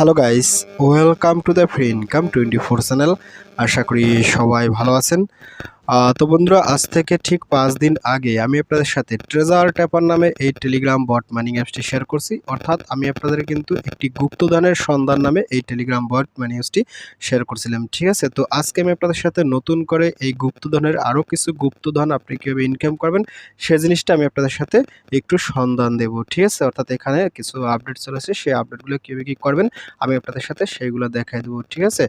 Hello guys welcome to the free income twenty four channel আশা করি সবাই ভালো আছেন। তো বন্ধুরা, আজ থেকে ঠিক পাঁচ দিন আগে আমি আপনাদের সাথে ট্রেজার ট্যাপার নামে এই টেলিগ্রাম বট মানি অ্যাপসটি শেয়ার করছি। অর্থাৎ আমি আপনাদের কিন্তু একটি গুপ্তদানের সন্ধান নামে এই টেলিগ্রাম বট মানি অ্যাপসটি শেয়ার করছিলাম, ঠিক আছে? তো আজকে আমি আপনাদের সাথে নতুন করে এই গুপ্তধনের আরও কিছু গুপ্তধন আপনি কীভাবে ইনকাম করবেন, সে জিনিসটা আমি আপনাদের সাথে একটু সন্ধান দেব, ঠিক আছে? অর্থাৎ এখানে কিছু আপডেট চলেছে সেই আপডেটগুলো কীভাবে কী করবেন আমি আপনাদের সাথে সেইগুলো দেখাই দেবো, ঠিক আছে?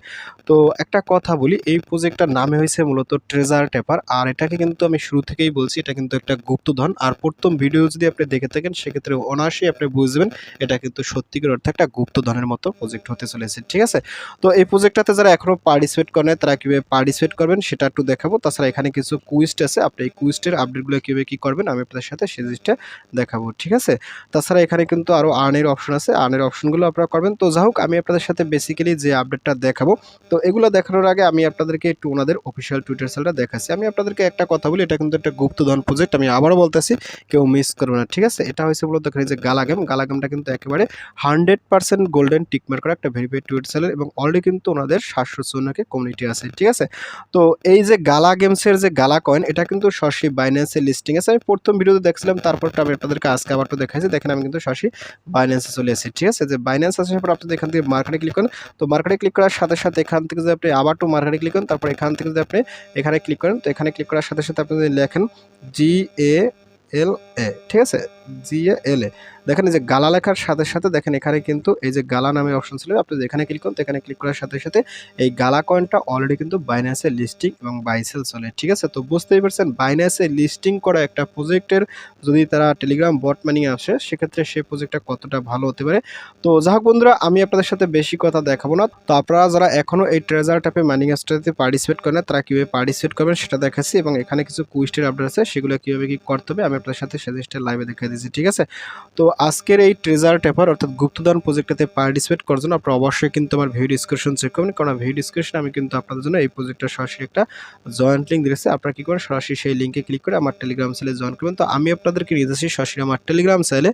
তো একটা কথা বলি, এই প্রজেক্টটার নামে হয়েছে মূলত ট্রেজার ট্যাপার আর এটাকে কিন্তু আমি শুরু থেকেই বলছি, এটা কিন্তু একটা গুপ্তধন। আর প্রথম ভিডিও যদি আপনি দেখে থাকেন, সেক্ষেত্রে অনায়াসেই আপনি বুঝবেন, এটা কিন্তু সত্যিকার অর্থে একটা গুপ্তধনের মতো প্রজেক্ট হতে চলেছে, ঠিক আছে? তো এই প্রজেক্টটাতে যারা এখনও পার্টিসিপেট করেন তারা কীভাবে পার্টিসিপেট করবেন, সেটা একটু দেখাবো। তাছাড়া এখানে কিছু কুইস্ট আছে, আপনি এই কুইস্টের আপডেটগুলো কীভাবে কী করবেন, আমি আপনাদের সাথে সেই জিনিসটা দেখাবো, ঠিক আছে? তাছাড়া এখানে কিন্তু আরও আর্নের অপশন আছে আর্নের অপশনগুলো আপনারা করবেন। তো যাই হোক, আমি আপনাদের সাথে বেসিক্যালি যে আপডেটটা দেখাবো, তো এগুলো দেখানোর আগে আমি আপনাদেরকে একটু ওনাদের অফিসিয়াল টুইটার সেলটা দেখাচ্ছি। আমি আপনাদেরকে একটা কথা বলি, এটা কিন্তু একটা গুপ্তধন প্রজেক্ট আমি আবারও বলতেছি, কেউ মিস করবে না, ঠিক আছে? এটা হয়েছে মূলত এখানে যে গালা গেম গালা গেমটা কিন্তু একেবারে হান্ড্রেড পার্সেন্ট গোল্ডেন টিকমার করা একটা ভেরিফাইড টুইট সেলের এবং অলরেডি কিন্তু ওনাদের সাতশো চুয়ান্নকে কমিউনিটি আছে, ঠিক আছে? তো এই যে গালা গেমসের যে গালা কয়েন এটা কিন্তু সরাসরি বাইন্যান্সের লিস্টিং আছে। আমি প্রথম ভিডিওতে দেখছিলাম তারপর আমি আপনাদেরকে আজকে আবার তো দেখাইছি। দেখেন, আমি কিন্তু সরাসরি বাইন্যান্সে চলে এসেছি, ঠিক আছে? যে বাইন্যান্স আসার পর আপনি এখান থেকে মার্কেটে ক্লিক করেন, তো মার্কেটে ক্লিক করার সাথে সাথে এখান থেকে যে আপনি আবার টু মার্কেটে ক্লিক করেন, তারপর এখান থেকে যদি আপনি এখানে ক্লিক করেন তো এখানে ক্লিক করার সাথে সাথে আপনি যদি লেখেন জি এ এল এ ঠিক আছে? জি এ এল এ দেখেন যে গালা লেখার সাথে সাথে দেখেন এখানে কিন্তু এই যে গালা নামে অপশন ছিল। আপনি যেখানে ক্লিক করুন এখানে ক্লিক করার সাথে সাথে এই গালা কয়েনটা অলরেডি কিন্তু বাইন্যান্সে লিস্টিং এবং বাইসেল চলে, ঠিক আছে? তো বুঝতেই পারছেন বাইন্যান্সে লিস্টিং করা একটা প্রজেক্টের যদি তারা টেলিগ্রাম বট মানি আসে, সেক্ষেত্রে সেই প্রজেক্টটা কতটা ভালো হতে পারে? তো যাই হোক বন্ধুরা, আমি আপনাদের সাথে বেশি কথা দেখাবো না। তো আপনারা যারা এখনও এই ট্রেজার টাইপে মানি অ্যাপসটাতে পার্টিসিপেট করেন তারা কীভাবে পার্টিসিপেট করবেন সেটা দেখাচ্ছি এবং এখানে কিছু কুইস্টের আপডেট আছে, সেগুলো কীভাবে কী করতে হবে আমি আপনাদের সাথে সাজেস্টে লাইভে দেখাই দিচ্ছি, ঠিক আছে? তো আজকের এই ট্রেজার টেপার অর্থাৎ গুপ্তদান প্রজেক্টটাতে পার্টিসিপেট করার জন্য আপনারা অবশ্যই কিন্তু আমার ভিডিও ডিসক্রিপশন চেক করবেন। কারণ ভিডিও ডিসক্রিপশন আমি কিন্তু আপনাদের জন্য এই প্রজেক্টটা সরাসরি একটা জয়েন্ট লিঙ্ক দিয়েছে। আপনারা কী করেন? সরাসরি সেই লিঙ্কে ক্লিক করে আমার টেলিগ্রাম সেলে জয়েন করবেন। তো আমি আপনাদেরকে নিয়ে যাচ্ছি সরাসরি আমার টেলিগ্রাম সেলে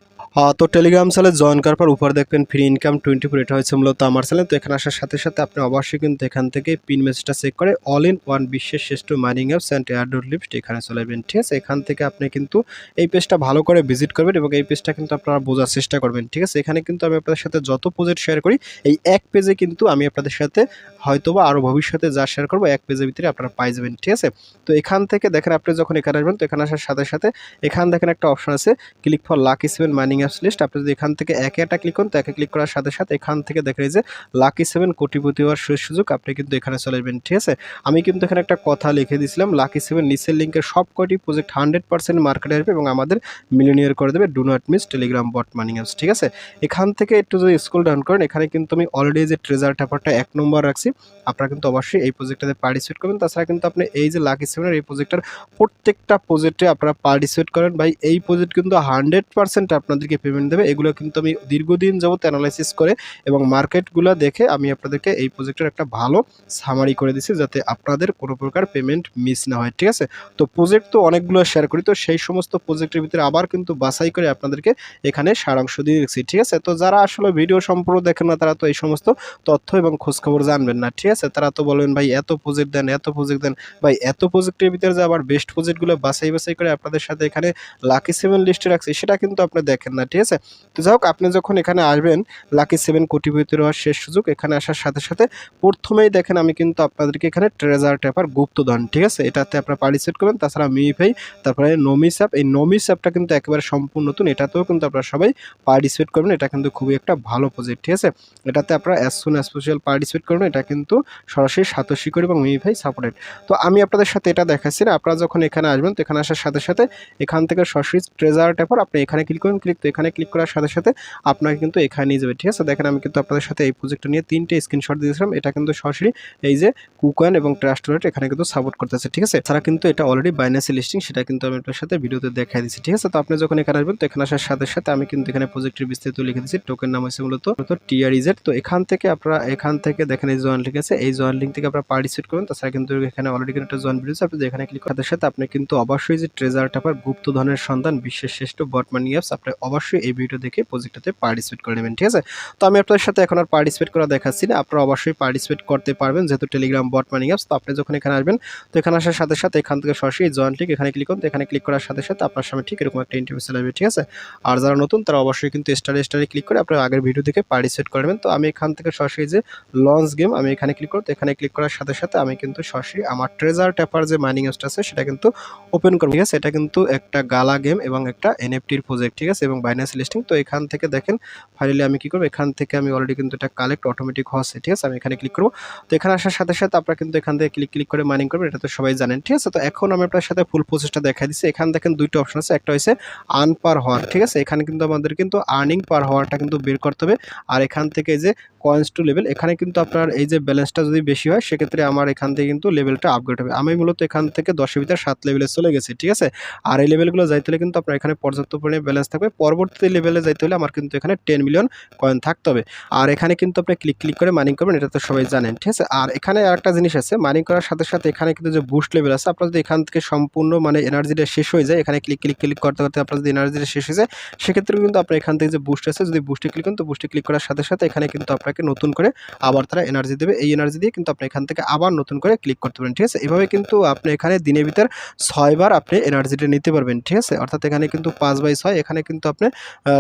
তো টেলিগ্রাম সেলে জয়েন করার পর উপর দেখবেন ফ্রি ইনকাম টোয়েন্টি ফোর এটা হয়েছে মূলত আমার চ্যানেল তো এখানে আসার সাথে সাথে আপনি অবশ্যই কিন্তু এখান থেকে পিন মেসেজটা চেক করে অল ইন ওয়ান বিশ্বের শ্রেষ্ঠ mining apps and airdrop lift এখানে চলে যাবেন ঠিক আছে? এখান থেকে আপনি কিন্তু এই পেজটা ভালো করে ভিজিট করবেন এবং এই পেজটা কিন্তু আপনারা বোঝার চেষ্টা করবেন, ঠিক আছে? এখানে কিন্তু আমি আপনাদের সাথে যত প্রজেক্ট শেয়ার করি, এই এক পেজে কিন্তু আমি আপনাদের সাথে হয়তোবা আরও ভবিষ্যতে যা শেয়ার করব, এক পেজের ভিতরে আপনারা পাই যাবেন, ঠিক আছে? তো এখান থেকে দেখেন, আপনি যখন এখানে আসবেন, তো এখানে আসার সাথে সাথে এখান দেখেন একটা অপশন আছে click for lucky seven mining apps list আপনি যদি এখান থেকে একে একটা ক্লিক করেন, তো একে ক্লিক করার সাথে সাথে এখান থেকে দেখেন যে লাকি সেভেন কোটিপতি হওয়ার সুযোগ সুযোগ, আপনি কিন্তু এখানে চলে আসবেন, ঠিক আছে? আমি কিন্তু এখানে একটা কথা লিখে দিয়েছিলাম লাকি সেভেন নিচের লিঙ্কের সব কয়টি প্রজেক্ট হান্ড্রেড পার্সেন্ট মার্কেটে আসবে এবং আমাদের মিলিনিয়ার করে দেবে do not miss Telegram bot mining apps ঠিক আছে? এখান থেকে একটু যদি স্কুল ডাউন করেন, এখানে কিন্তু আমি অলরেডি যে ট্রেজার ট্যাপারটা এক নম্বর রাখছি, আপনারা কিন্তু অবশ্যই এই প্রজেক্টটাতে পার্টিসিপেট করবেন। তাছাড়া কিন্তু আপনি এই যে লাকি সেভেনের এই প্রজেক্টটার প্রত্যেকটা প্রজেক্টে আপনারা পার্টিসিপেট করেন। ভাই, এই প্রজেক্ট কিন্তু হান্ড্রেড পার্সেন্ট আপনাদেরকে পেমেন্ট দেবে। এগুলো কিন্তু আমি দীর্ঘদিন যাবত অ্যানালাইসিস করে এবং মার্কেটগুলো দেখে আমি আপনাদেরকে এই প্রজেক্টের একটা ভালো সামারি করে দিচ্ছি যাতে আপনাদের কোনো প্রকার পেমেন্ট মিস না হয়, ঠিক আছে? তো প্রজেক্ট তো অনেকগুলো শেয়ার করি, তো সেই সমস্ত প্রজেক্টের ভিতরে আবার কিন্তু বাছাই করে আপনাদেরকে এখানে সারাংশ দিয়ে রেখেছি ঠিক আছে? তো যারা আসলে ভিডিও সম্পূর্ণ দেখেন না, তারা তো এই সমস্ত তথ্য এবং খোঁজখবর জানবেন না, ঠিক আছে? তারা তো বলবেন, ভাই, এত প্রজেক্ট দেন, এত প্রজেক্ট দেন। ভাই, এত প্রজেক্টের ভিতরে যে আবার বেস্ট প্রজেক্টগুলো বাছাই বাছাই করে আপনাদের সাথে এখানে লাকি সেভেন লিস্টে রাখছি, সেটা কিন্তু আপনি দেখেন না, ঠিক আছে? তো যাই হোক, আপনি যখন এখানে আসবেন লাকি সেভেন কোটি ভিতরে হওয়ার শেষ সুযোগ, এখানে আসার সাথে সাথে প্রথমেই দেখেন আমি কিন্তু আপনাদেরকে এখানে ট্রেজার ট্যাপার গুপ্তধন, ঠিক আছে? এটাতে আপনারা পার্টিসিপেট করবেন, তাছাড়া মিফাই তারপরে নমিস অ্যাপ এই নমিস অ্যাপটা কিন্তু একেবারে সম্পূর্ণ নতুন, এটাতেও কিন্তু আপনারা সবাই পার্টিসিপেট করবেন, এটা কিন্তু খুবই একটা ভালো প্রজেক্ট ঠিক আছে? এটাতে আপনারা as soon as special participate করবেন, এটা কিন্তু সরাসরি সাতশি করে এবং মিফাই সাপোর্টেড তো আমি আপনাদের সাথে এটা দেখাচ্ছি না, আপনারা যখন এখানে আসবেন, তো এখানে আসার সাথে সাথে এখান থেকে সরাসরি ট্রেজার ট্যাপার আপনি এখানে ক্লিক করেন ক্লিক তো এখানে ক্লিক করার সাথে সাথে আপনাকে কিন্তু এখানে নিয়ে যাবে, ঠিক আছে? দেখেন আমি কিন্তু আপনাদের সাথে এই প্রজেক্টটা নিয়ে তিনটে স্ক্রিনশট দিয়েছিলাম, এটা কিন্তু সরাসরি এই যে কুকয়েন এবং ট্রাস্ট এখানে কিন্তু সাপোর্ট করতেছে, ঠিক আছে? তারা কিন্তু এটা অলরেডি বাইন্যান্সি লিস্টিং সেটা কিন্তু আমি আপনার সাথে ভিডিওতে দেখাই দিচ্ছি ঠিক আছে? তো আপনি যখন এখানে আসবেন, তো এখানে আসার সাথে সাথে সাথে আমি কিন্তু এখানে প্রজেক্টের বিস্তারিত লিখে দিচ্ছি টোকেন নাম হচ্ছে মূলত টিআরইজেড তো এখান থেকে আপনারা, এখান থেকে দেখেন এই জয়েন লিঙ্ক আছে এই জয়েন লিঙ্ক থেকে আপনারা পার্টিসিপেট করুন। তাছাড়া কিন্তু এখানে অলরেডি কিন্তু একটা জয়েন ভিডিও আপনি এখানে ক্লিক করার সাথে আপনি কিন্তু অবশ্যই যে ট্রেজার টাপার গুপ্ত ধনের সন্ধান বিশ্বের শ্রেষ্ঠ বটমানি অ্যাপস আপনি অবশ্যই এই ভিডিও দেখে প্রজেক্টটাতে পার্টিসিপেট করে নেবেন, ঠিক আছে? তো আমি আপনাদের সাথে এখন আর পার্টিসিপেট করা দেখাচ্ছি না। আপনারা অবশ্যই পার্টিসিপেট করতে পারবেন, যেহেতু টেলিগ্রাম বট মানি অ্যাপস তো আপনি যখন এখানে আসবেন, তো এখানে আসার সাথে সাথে এখান থেকে সরাসরি জয়েন ক্লিক এখানে ক্লিক করুন। এখানে ক্লিক করার সাথে সাথে আপনার সামনে ঠিক এরকম একটা ইন্টারভিউ চলে ঠিক আছে? আর যারা নতুন, তারা অবশ্যই কিন্তু স্টারে স্টারে ক্লিক করে আপনার আগের ভিডিও থেকে পার্টিসিপেট করবেন তো আমি এখান থেকে সরাসরি যে লঞ্চ গেম আমি এখানে ক্লিক করব। তো এখানে ক্লিক করার সাথে সাথে আমি কিন্তু সরাসরি আমার ট্রেজার ট্যাপার যে মাইনিং অ্যাপসটা আছে, সেটা কিন্তু ওপেন করব। ঠিক আছে? এটা কিন্তু একটা গালা গেম এবং একটা এনএফটির প্রজেক্ট ঠিক আছে? এবং বাইন্যান্স লিস্টিং তো এখান থেকে দেখেন ফাইনালি আমি কি করব? এখান থেকে আমি অলরেডি কিন্তু এটা কালেক্ট অটোমেটিক হচ্ছে, ঠিক আছে? আমি এখানে ক্লিক করব। তো এখানে আসার সাথে সাথে আপনারা কিন্তু এখান থেকে ক্লিক ক্লিক করে মাইনিং করবেন, এটা তো সবাই জানেন, ঠিক আছে? তো এখন আমি আপনার সাথে ফুল প্রসেসটা দেখাই দিচ্ছি। এখানে দেখেন দুইটা অপশন আছে। একটা হচ্ছে আনপার পার হওয়ার, ঠিক আছে? এখানে কিন্তু আমাদের কিন্তু আর্নিং পার হওয়ারটা কিন্তু বের করতে হবে। আর এখান থেকে যে কয়েন্স টু লেভেল এখানে কিন্তু আপনার এই যে ব্যালেন্সটা যদি বেশি হয়, সেক্ষেত্রে আমার এখান থেকে কিন্তু লেভেলটা আপগ্রেড হবে। আমি মূলত এখান থেকে দশের ভিতরে সাত লেভেলে চলে গেছি, ঠিক আছে? আর এই লেভেলগুলো যাইতে হলে কিন্তু আপনার এখানে পর্যাপ্ত পরিমাণে ব্যালেন্স থাকবে। পরবর্তী লেভেলে যাইতে হলে আমার কিন্তু এখানে টেন মিলিয়ন কয়েন থাকতে হবে। আর এখানে কিন্তু আপনি ক্লিক ক্লিক করে মাইনিং করবেন, এটা তো সবাই জানেন, ঠিক আছে? আর এখানে আর একটা জিনিস আছে মাইনিং করার সাথে সাথে এখানে কিন্তু যে বুস্ট লেভেল আছে, আপনার যদি এখান থেকে সম্পূর্ণ মানে এনার্জিটা শেষ হয়ে যায়, এখানে ক্লিক ক্লিক ক্লিক করতে করতে আপনার যদি এনার্জিটা শেষ হয়ে যায় সেক্ষেত্রে কিন্তু আপনার এখান থেকে যে বুস্ট আছে, যদি বুস্টে ক্লিক করেন, তো বুস্টে ক্লিক করার সাথে সাথে এখানে কিন্তু আপনাকে নতুন করে আবার তারা এনার্জি দেবে। এই এনার্জি দিয়ে কিন্তু আপনি এখান থেকে আবার নতুন করে ক্লিক করতে পারেন ঠিক আছে? এভাবে কিন্তু আপনি এখানে দিনের ভিতর ছয়বার আপনি এনার্জিটা নিতে পারবেন, ঠিক আছে? অর্থাৎ এখানে কিন্তু পাঁচ বাই ছয়, এখানে কিন্তু আপনি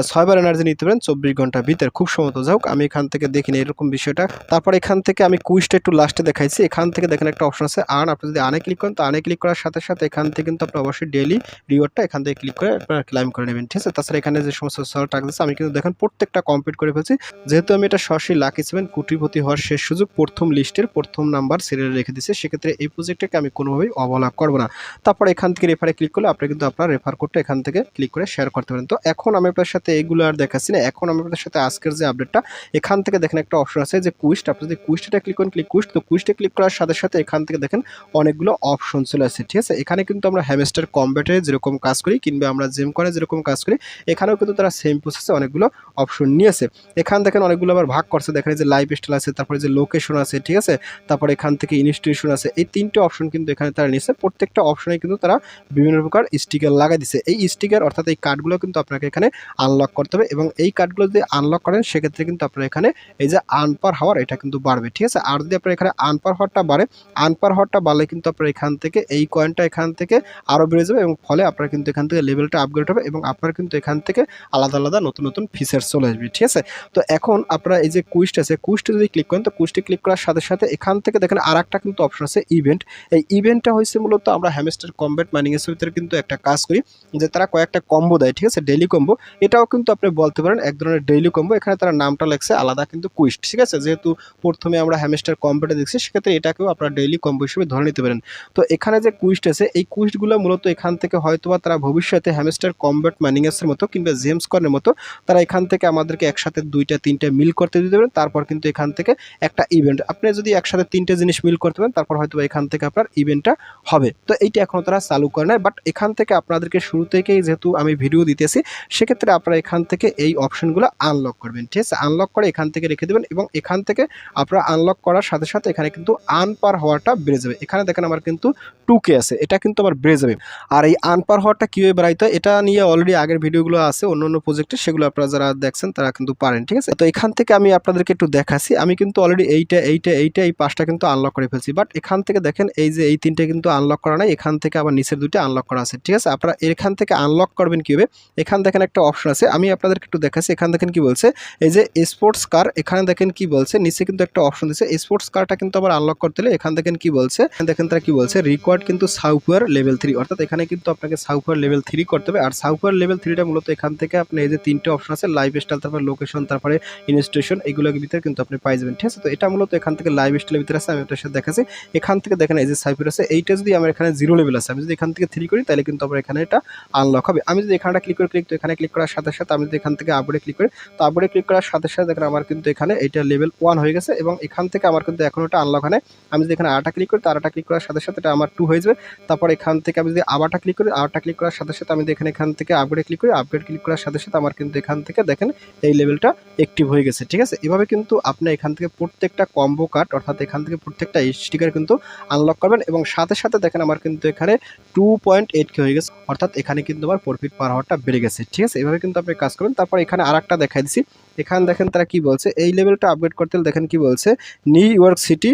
ছয়বার এনার্জি নিতে পারেন চব্বিশ ঘণ্টার ভিতর। খুব সম্ভবত। যাই আমি এখান থেকে দেখিনি এরকম বিষয়টা। তারপর এখান থেকে আমি কুইজটা একটু লাস্টে দেখাইছি। এখান থেকে দেখেন একটা অপশন আছে আর্ন আপনি যদি আনে ক্লিক করেন, তো আনে ক্লিক করার সাথে সাথে এখান থেকে কিন্তু আপনি অবশ্যই ডেলি রিওয়ার্ডটা এখান থেকে ক্লিক করে আপনারা ক্লাইম করে নেবেন, ঠিক আছে? তাছাড়া এখানে যে সমস্ত সল টাকা আছে আমি কিন্তু দেখেন প্রত্যেকটা কমপ্লিট করে ফেলছি। যেহেতু আমি এটা সরাসরি লাকি সেভেন কোটিপতি হওয়ার শেষ সুযোগ প্রথম লিস্টের প্রথম নাম্বার সিরিয়াল রেখে দিচ্ছে সেক্ষেত্রে এই প্রজেক্টটাকে আমি কোনোভাবেই অবহেলা করব না। তারপর এখান থেকে রেফারে ক্লিক করলে আপনি কিন্তু আপনার রেফার কোডটা এখান থেকে ক্লিক করে শেয়ার করতে পারেন। তো এখন আমি আপনার সাথে এইগুলো আর দেখাচ্ছি না। এখন আমি আপনার সাথে আজকের যে আপডেটটা এখান থেকে দেখেন একটা অপশন আছে যে কুইস্ট আপনি যদি কুইস্টটা ক্লিক করেন ক্লিক কুইস্ট তো কুইস্টে ক্লিক করার সাথে সাথে এখান থেকে দেখেন অনেকগুলো অপশন চলে আসছে ঠিক আছে? এখানে কিন্তু আমরা হ্যামেস্টার কম্ব্যাটে যেরকম কাজ করি, কিংবা আমরা জিম করে যেরকম কাজ করি এখানেও কিন্তু তারা সেম প্রসেসে অনেকগুলো অপশন নিয়েছে। এখান দেখেন অনেকগুলো আবার ভাগ করছে। দেখেন যে লাইফ স্টাইল আছে, তারপরে যে লোকেশন আছে, ঠিক আছে? তারপরে এখান থেকে ইনস্টিটিউশন আছে। এই তিনটে অপশন কিন্তু এখানে তারা নিয়েছে। প্রত্যেকটা অপশনে কিন্তু তারা বিভিন্ন প্রকার স্টিকার লাগাই দিছে। এই স্টিকার অর্থাৎ এই কার্ডগুলো কিন্তু আপনাকে এখানে আনলক করতে হবে এবং এই কার্ডগুলো যদি আনলক করেন, সেক্ষেত্রে কিন্তু আপনার এখানে এই যে আনপার হওয়ার এটা কিন্তু বাড়বে, ঠিক আছে? আর যদি আপনার এখানে আনপার হওয়ারটা বাড়ে আনপার হওয়ারটা বাড়লে কিন্তু আপনার এখান থেকে এই কয়েনটা এখান থেকে আরও বেড়ে যাবে এবং ফলে আপনার কিন্তু এখান থেকে লেভেলটা আপগ্রেড হবে এবং আপনার কিন্তু এখান থেকে আলাদা আলাদা নতুন নতুন ফিচার্স চলে আসবে, ঠিক আছে? তো এখন আপনারা এই যে কুইস্ট আছে কুইস্টে যদি ক্লিক করেন, তো কুইস্টে ক্লিক করার সাথে সাথে এখান থেকে দেখেন আর একটা কিন্তু অপশন আছে ইভেন্ট এই ইভেন্টটা হয়েছে মূলত আমরা হ্যামস্টার কম্ব্যাট মাইনিংয়ের ভিতরে কিন্তু একটা কাজ করি, যে তারা কয়েকটা কম্বো দেয়, ঠিক আছে? ডেইলি কম্বো এটাও কিন্তু আপনি বলতে পারেন এক ধরনের ডেইলি কম্বো এখানে তারা নামটা লেখছে আলাদা কিন্তু কুইস্ট ঠিক আছে? যেহেতু প্রথমে আমরা হ্যামস্টার কম্ব্যাটে দেখছি, সেক্ষেত্রে এটাকেও আপনারা ডেইলি কম্বো হিসেবে ধরে নিতে পারেন। তো এখানে যে কুইস্ট আছে, এই কুইস্টগুলো মূলত এখান থেকে হয়তোবা তারা ভবিষ্যতে হ্যামস্টার কম্ব্যাট মাইনিংয়ের মতো কিংবা জেমস কর্নের মতো, তারা এখান থেকে আমাদেরকে একসাথে দুইটা, তিনটা মিল করতে দিতে পারেন। তারপর কিন্তু এখান থেকে একটা ইভেন্ট আপনি যদি একসাথে তিনটে জিনিস মিল করতে পারেন, তারপর হয়তো এখান থেকে আপনার ইভেন্টটা হবে। তো এইটা এখনও তারা চালু করে নাই বাট এখান থেকে আপনাদেরকে শুরু থেকেই যেহেতু আমি ভিডিও দিতেছি, সেক্ষেত্রে আপনারা এখান থেকে এই অপশনগুলো আনলক করবেন। ঠিক আছে? আনলক করে এখান থেকে রেখে দেবেন এবং এখান থেকে আপনারা আনলক করার সাথে সাথে এখানে কিন্তু আনপার হওয়াটা বেড়ে যাবে। এখানে দেখেন আমার কিন্তু টু কে আছে, এটা কিন্তু আমার বেড়ে যাবে। আর এই আনপার হওয়াটা কীভাবে বাড়াইতে এটা নিয়ে অলরেডি আগের ভিডিওগুলো আছে। অন্য অন্য প্রজেক্টে সেগুলো আপনারা যারা দেখছেন, তারা কিন্তু পারেন, ঠিক আছে? তো এখান থেকে আমি আপনাদেরকে একটু দেখাচ্ছি। আমি কিন্তু অলরেডি এইটা এইটা এইটা, এই পাঁচটা কিন্তু আনলক করে ফেলছি। বাট এখান থেকে দেখেন, এই যে এই তিনটে কিন্তু আনলক করা নাই, এখান থেকে আবার নিচের দুইটা আনলক করা আছে, ঠিক আছে? আপনারা এখান থেকে আনলক করবেন কীভাবে? এখান দেখেন একটা অপশন আছে, আমি আপনাদেরকে একটু দেখাচ্ছি। এখান দেখেন কি বলছে, এই যে স্পোর্টস কার এখানে দেখেন কি বলছে, নিচে কিন্তু একটা অপশন দিচ্ছে স্পোর্টস কারটা কিন্তু আবার আনলক করতে হলে এখান দেখেন কি বলছে দেখেন তারা কি বলছে রিকোয়ার্ড কিন্তু সাউফওয়্যার লেভেল থ্রি অর্থাৎ এখানে কিন্তু আপনাকে সাউফওয়্যার লেভেল থ্রি করতে হবে, আর সাউফওয়্যার লেভেল থ্রিটা মূলত এখান থেকে আপনি এই যে তিনটে অপশন আছে লাইফ স্টাইল তারপরে লোকেশন তারপরে ইনস্টিটিউশন এগুলোর ভিতরে কিন্তু আপনি পাই যাবেন। ঠিক আছে? তো এটা মূলত এখান থেকে লাইফ স্টাইলের ভিতরে আছে, আমি আপনার সাথে দেখাচ্ছি। এখান থেকে দেখেন এই যে সাইফার আছে, এইটা যদি আমার এখানে জিরো লেভেল আছে, আমি যদি এখান থেকে থ্রি করি, তাহলে কিন্তু আমার এখানে এটা আনলক হবে। আমি যদি এখানটা ক্লিক করে ক্লিক তো এখানে ক্লিক করার সাথে সাথে আমি যদি এখান থেকে আপডে ক্লিক করি, তো আপডে ক্লিক করার সাথে সাথে দেখেন আমার কিন্তু এখানে এটা লেভেল ওয়ান হয়ে গেছে এবং এখান থেকে আমার কিন্তু এখন ওটা আনলক হয় আমি যদি এখানে আটা ক্লিক করি, তো আটা ক্লিক করার সাথে সাথে এটা আমার টু হয়ে যাবে। তারপর এখান থেকে আমি যদি আবারটা ক্লিক করি আবারটা ক্লিক করার সাথে সাথে আমি এখানে এখান থেকে আপগ্রেড ক্লিক করি আপগ্রেড ক্লিক করার সাথে সাথে আমার কিন্তু এখান থেকে দেখেন এই লেভেলটা অ্যাক্টিভ হয়ে গেছে, ঠিক আছে? এভাবে কিন্তু আপনি এখান থেকে প্রত্যেকটা কম্বো কার্ড অর্থাৎ এখান থেকে প্রত্যেকটা স্টিকার কিন্তু আনলক করবেন এবং সাথে সাথে দেখেন আমার কিন্তু এখানে টু পয়েন্ট এইট কে হয়ে গেছে, অর্থাৎ এখানে কিন্তু আমার প্রফিট পার হওয়ারটা বেড়ে গেছে, ঠিক আছে? এভাবে কিন্তু আপনি কাজ করবেন। তারপর এখানে আর একটা দেখাই দিচ্ছি এখানে দেখেন তারা কি বলছে? এই লেভেলটা আপগ্রেড করতে দেখেন কি বলছে? New York city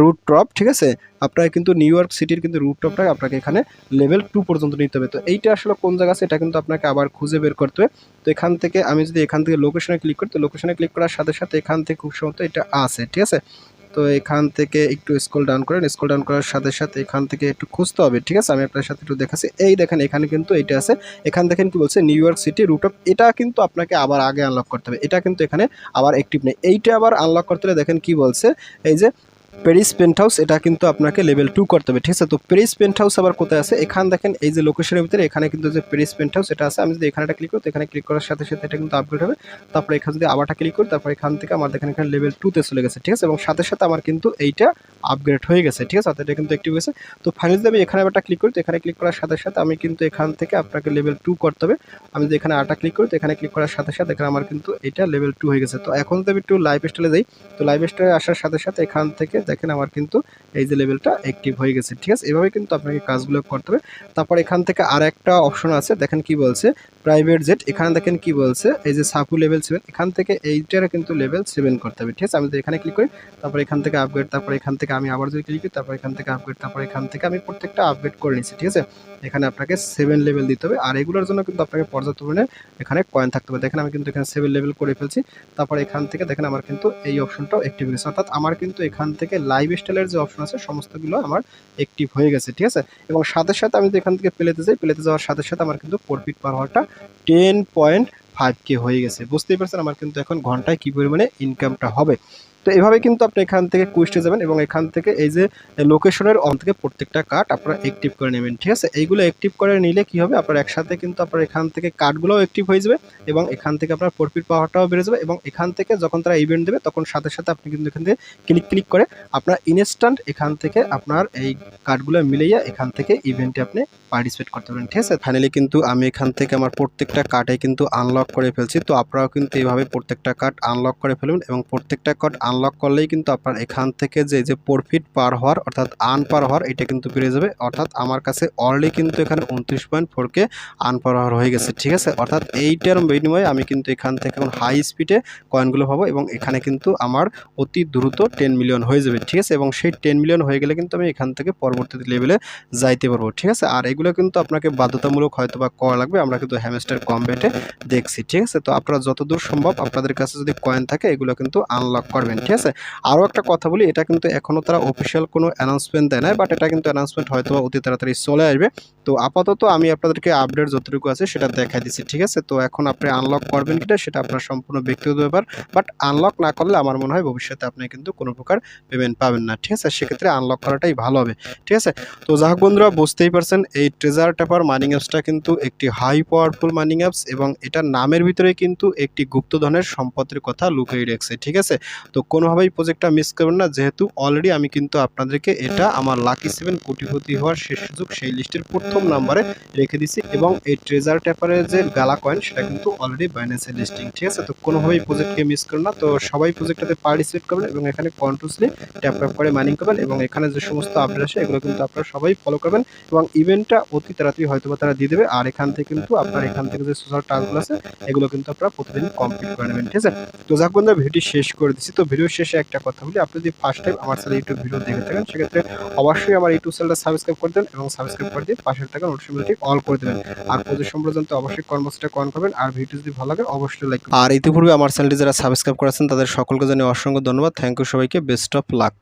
route top ঠিক আছে? আপনার কিন্তু নিউ ইয়র্ক সিটির কিন্তু রুট টপটা আপনাকে এখানে লেভেল টু পর্যন্ত নিতে হবে। তো এইটা আসলে কোন জায়গা আছে? এটা কিন্তু আপনাকে আবার খুঁজে বের করতে হবে। তো এখান থেকে আমি যদি এখান থেকে লোকেশনে ক্লিক করি, তো লোকেশনে ক্লিক করার সাথে সাথে এখান থেকে খুব সম্ভবত এটা আছে, ঠিক আছে? তো এখান থেকে একটু স্কুল ডাউন করেন স্কুল ডাউন করার সাথে সাথে এখান থেকে একটু খুঁজতে হবে, ঠিক আছে? আমি আপনার সাথে একটু দেখাচ্ছি। এই দেখেন, এখানে কিন্তু এটা আছে। এখান দেখেন কি বলছে? New York city route of এটা কিন্তু আপনাকে আবার আগে আনলক করতে হবে। এটা কিন্তু এখানে আবার একটিভ নেই। এইটা আবার আনলক করতে হলে দেখেন কি বলছে? এই যে প্যারিস পেন্ট হাউস এটা কিন্তু আপনাকে লেভেল টু করতে হবে, ঠিক আছে? তো প্যারিস পেন্ট হাউস আবার কোথায় আছে? এখানে দেখেন, এই যে লোকেশনের ভিতরে, এখানে কিন্তু যে প্যারিস পেন্ট হাউস এটা আছে, আমি যদি এখানেটা ক্লিক করি, তো এখানে ক্লিক করার সাথে সাথে এটা কিন্তু আপগ্রেড হবে। তারপরে এখানে যদি আবারটা ক্লিক করি, তারপর এখান থেকে আমার দেখেন এখানে লেভেল টুতে চলে গেছে, ঠিক আছে? এবং সাথে সাথে আমার কিন্তু এইটা আপগ্রেড হয়ে গেছে, ঠিক আছে? এটা কিন্তু অ্যাক্টিভ হয়েছে। তো ফাইনালি যদি আমি এখানে আবারটা ক্লিক করি, তো এখানে ক্লিক করার সাথে সাথে আমি কিন্তু এখান থেকে আপনাকে লেভেল টু করতে হবে। আমি যদি এখানে আটা ক্লিক করি, তো এখানে ক্লিক করার সাথে সাথে এখানে আমার কিন্তু এটা লেভেল টু হয়ে গেছে। তো এখন যদি আমি একটু লাইভ স্টাইলে যাই, তো লাইভ স্টাইলে আসার সাথে সাথে এখান থেকে দেখেন আমার কিন্তু এই যে লেভেলটা অ্যাক্টিভ হয়ে গেছে, ঠিক আছে? এভাবে কিন্তু আপনাকে কাজগুলো করতে হবে। তারপর এখান থেকে আর একটা অপশন আছে, দেখেন কি বলছে? প্রাইভেট জেট এখানে দেখেন কি বলছে? এই যে সাপু লেভেল সেভেন এখান থেকে এইটার কিন্তু লেভেল সেভেন করতে হবে, ঠিক আছে? আমি যদি এখানে ক্লিক করি, তারপর এখান থেকে আপগ্রেড তারপর এখান থেকে আমি আবার যদি ক্লিক করি, তারপর এখান থেকে আপগ্রেড তারপর এখান থেকে আমি প্রত্যেকটা আপগ্রেড করে নিচ্ছি ঠিক আছে? এখানে আপনাকে সেভেন লেভেল দিতে হবে, আর এগুলোর জন্য কিন্তু আপনাকে পর্যাপ্ত পরিমাণে এখানে কয়েন থাকতে হবে। দেখেন আমি কিন্তু এখানে সেভেন লেভেল করে ফেলছি, তারপর এখান থেকে দেখেন আমার কিন্তু এই অপশনটাও অ্যাক্টিভ হয়েছে অর্থাৎ আমার কিন্তু এখান থেকে লাইভ স্টাইলের যে অপশন আছে, সমস্তগুলো আমার অ্যাক্টিভ হয়ে গেছে, ঠিক আছে? এবং সাথে সাথে আমি যদি এখান থেকে পেলেতে যাই, পেলেতে যাওয়ার সাথে সাথে আমার কিন্তু প্রফিট পার হওয়াটা টেন পয়েন্ট ফাইভ কে হয়ে গেছে। বুঝতেই পারছেন আমার কিন্তু এখন ঘন্টায় কী পরিমাণে ইনকামটা হবে? তো এভাবে কিন্তু আপনি এখান থেকে কুইস্টে যাবেন এবং এখান থেকে এই যে লোকেশনের অন থেকে প্রত্যেকটা কার্ড আপনারা অ্যাক্টিভ করে নেবেন, ঠিক আছে? এইগুলো অ্যাক্টিভ করে নিলে কি হবে? আপনার একসাথে কিন্তু আপনার এখান থেকে কার্ডগুলোও অ্যাক্টিভ হয়ে যাবে এবং এখান থেকে আপনার প্রফিট পাওয়াটাও বেড়ে যাবে এবং এখান থেকে যখন তারা ইভেন্ট দেবে, তখন সাথে সাথে আপনি কিন্তু এখান থেকে ক্লিক ক্লিক করে আপনার ইনস্ট্যান্ট এখান থেকে আপনার এই কার্ডগুলো মিলাইয়া এখান থেকে ইভেন্টে আপনি পার্টিসিপেট করতে পারেন, ঠিক আছে? ফাইনালি কিন্তু আমি এখান থেকে আমার প্রত্যেকটা কার্ডে কিন্তু আনলক করে ফেলছি। তো আপনারাও কিন্তু এইভাবে প্রত্যেকটা কার্ড আনলক করে ফেলুন এবং প্রত্যেকটা কার্ড আনলক করলেই কিন্তু আপনার এখান থেকে যে যে প্রফিট পার হওয়ার অর্থাৎ আন পার হওয়ার এটা কিন্তু বেড়ে যাবে। অর্থাৎ আমার কাছে অলরেডি কিন্তু এখানে উনত্রিশ পয়েন্ট ফোরকে আন পার হওয়ার হয়ে গেছে, ঠিক আছে? অর্থাৎ এইটার বিনিময়ে আমি কিন্তু এখান থেকে এখন হাই স্পিডে কয়েনগুলো পাবো এবং এখানে কিন্তু আমার অতি দ্রুত টেন মিলিয়ন হয়ে যাবে, ঠিক আছে? এবং সেই টেন মিলিয়ন হয়ে গেলে কিন্তু আমি এখান থেকে পরবর্তী লেভেলে যাইতে পারব, ঠিক আছে? আর এগুলো কিন্তু আপনাকে বাধ্যতামূলক হয়তো বা করা লাগবে, আমরা কিন্তু হ্যামস্টার কমবেটে দেখছি, ঠিক আছে? তো আপনারা যতদূর সম্ভব আপনাদের কাছে যদি কয়েন থাকে, এগুলো কিন্তু আনলক করবেন। ঠিক আছে? আরও একটা কথা বলি, এটা কিন্তু এখনও তারা অফিসিয়াল কোনো অ্যানাউন্সমেন্ট দেয় না বাট এটা কিন্তু অ্যানাউন্সমেন্ট হয়তো অতি তাড়াতাড়ি চলে আসবে। তো আপাতত আমি আপনাদেরকে আপডেট যতটুকু আছে সেটা দেখাই দিচ্ছি, ঠিক আছে? তো এখন আপনি আনলক করবেন কিনা সেটা আপনার সম্পূর্ণ ব্যক্তিগত ব্যাপার বাট আনলক না করলে আমার মনে হয় ভবিষ্যতে আপনি কিন্তু কোনো প্রকার পেমেন্ট পাবেন না, ঠিক আছে? সেক্ষেত্রে আনলক করাটাই ভালো হবে, ঠিক আছে? তো যাই হোক বন্ধুরা, বুঝতেই পারছেন, এই ট্রেজার ট্যাপার মাইনিং অ্যাপসটা কিন্তু একটি হাই পাওয়ারফুল মাইনিং অ্যাপস এবং এটার নামের ভিতরে কিন্তু একটি গুপ্তধনের সম্পদের কথা লুকিয়ে রেখেছে, ঠিক আছে? তো কোনোভাবেই প্রজেক্টটা মিস করবেন না। যেহেতু অলরেডি আমি কিন্তু আপনাদেরকে এটা আমার লাকি সেভেন কোটিপতি হওয়ার শেষ সুযোগ সেই লিস্টের প্রথম নাম্বারে রেখে দিছি এবং এই ট্রেজার ট্যাপারের যে গালা কয়েন সেটা কিন্তু অলরেডি বাইন্যান্সে লিস্টিং ঠিক আছে? তো কোনোভাবেই প্রজেক্টকে মিস করবেন না। তো সবাই প্রজেক্টটাতে পার্টিসিপেট করবেন এবং এখানে কন্টিনিউসলি ট্যাপ ট্যাপ করে মাইনিং করবেন এবং এখানে যে সমস্ত আপডেট আসে এগুলো কিন্তু আপনারা সবাই ফলো করবেন এবং ইভেন্টটা অতি তাড়াতাড়ি হয়তো বা তারা দিয়ে দেবে। আর এখান থেকে কিন্তু আপনার এখান থেকে যে সোশ্যাল টাস্কগুলো আছে এগুলো কিন্তু আপনারা প্রতিদিন কমপ্লিট করে নেবেন ঠিক আছে? তো যাক বন্ধুরা ভিডিও শেষ করে দিচ্ছি। তো ভিডিও শেষে একটা কথা বলি। আপনি যদি ফার্স্ট টাইম আমার সাথে ইউটিউব ভিডিও দেখে থাকেন, সেক্ষেত্রে অবশ্যই আমার ইউটিউব চ্যানেলটা সাবস্ক্রাইব করে দেন এবং সাবস্ক্রাইব করে দিয়ে পাশের থাকা নোটিফিকেশনটি অল করে দেবেন। আর প্রতি সম্পর্কে অবশ্যই কর্মসূচিটা কন করবেন। আর ভিডিও যদি ভালো লাগে, অবশ্যই লাইক আর ইতিপূর্বে আমার চ্যানেলটি যারা সাবস্ক্রাইব করেছেন, তাদের সকলকে জানিয়ে অসংখ্য ধন্যবাদ। থ্যাংক ইউ সবাইকে। Best of luck